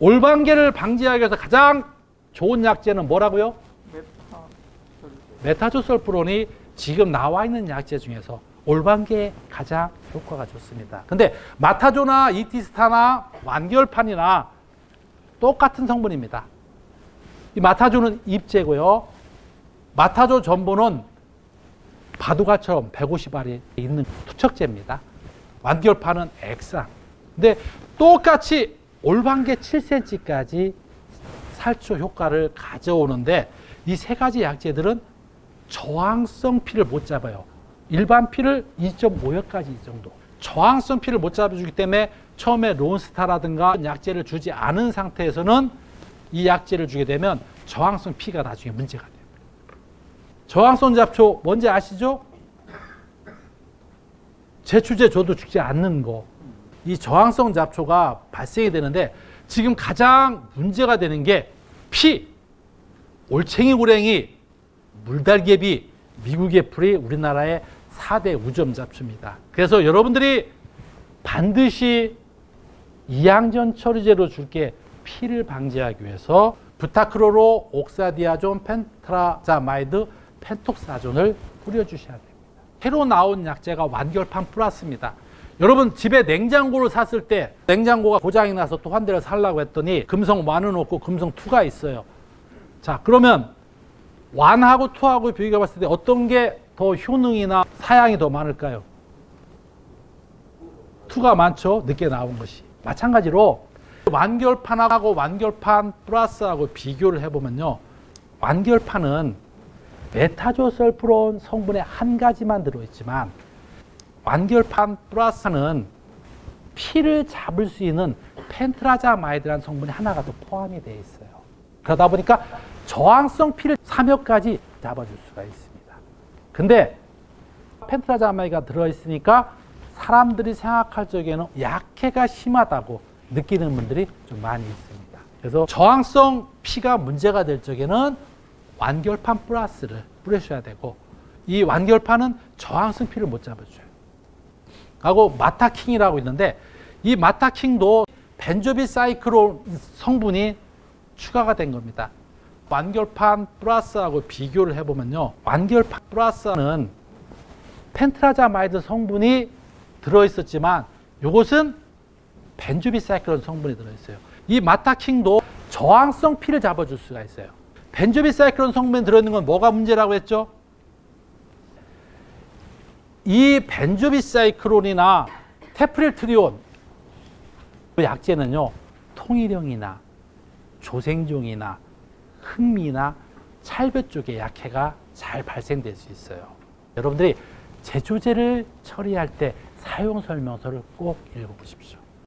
올방계를 방지하기 위해서 가장 좋은 약제는 뭐라고요? 메타 메타조설프론이 지금 나와 있는 약제 중에서 올방계에 가장 효과가 좋습니다. 근데 마타조나 이티스타나 완결판이나 똑같은 성분입니다. 이 마타조는 입제고요. 마타조 전분은 바둑알처럼 150알이 있는 투척제입니다. 완결판은 액상. 근데 똑같이 올방계 7cm까지 살초 효과를 가져오는데 이 세 가지 약제들은 저항성 피를 못 잡아요. 일반 피를 2.5역까지 이 정도. 저항성 피를 못 잡아주기 때문에 처음에 론스타라든가 약제를 주지 않은 상태에서는 이 약제를 주게 되면 저항성 피가 나중에 문제가 돼요. 저항성 잡초 뭔지 아시죠? 제추제 줘도 죽지 않는 거. 이 저항성 잡초가 발생이 되는데 지금 가장 문제가 되는 게 피, 올챙이 고랭이, 물달개비, 미국의 풀이 우리나라의 4대 우점 잡초입니다. 그래서 여러분들이 반드시 이항전 처리제로 줄게 피를 방지하기 위해서 부타크로로 옥사디아존 펜트라자마이드 펜톡사존을 뿌려주셔야 됩니다. 새로 나온 약제가 완결판 플러스입니다. 여러분 집에 냉장고를 샀을 때 냉장고가 고장이 나서 또 한 대를 살라고 했더니 금성 1은 없고 금성 2가 있어요. 자 그러면 완하고 투하고 비교해 봤을 때 어떤 게 더 효능이나 사양이 더 많을까요? 투가 많죠. 늦게 나온 것이. 마찬가지로 완결판하고 완결판 플러스하고 비교를 해보면요. 완결판은 메타조설프론 성분의 한 가지만 들어있지만 완결판 플러스는 피를 잡을 수 있는 펜트라자마이드라는 성분이 하나가 더 포함이 되어 있어요. 그러다 보니까 저항성 피를 3여까지 잡아줄 수가 있습니다. 근데 펜트라자마이드가 들어있으니까 사람들이 생각할 적에는 약해가 심하다고 느끼는 분들이 좀 많이 있습니다. 그래서 저항성 피가 문제가 될 적에는 완결판 플러스를 뿌리셔야 되고 이 완결판은 저항성 피를 못 잡아줘요. 하고 마타킹이라고 있는데 이 마타킹도 벤조비 사이클론 성분이 추가가 된 겁니다. 완결판 플러스하고 비교를 해보면요. 완결판 플러스는 펜트라자마이드 성분이 들어있었지만 이것은 벤조비 사이클론 성분이 들어있어요. 이 마타킹도 저항성 피를 잡아줄 수가 있어요. 벤조비 사이클론 성분이 들어있는 건 뭐가 문제라고 했죠? 이 벤조비 사이클론이나 테프릴트리온 그 약제는요 통일형이나 조생종이나 흑미나 찰배 쪽에 약해가 잘 발생될 수 있어요. 여러분들이 제조제를 처리할 때 사용 설명서를 꼭 읽어보십시오.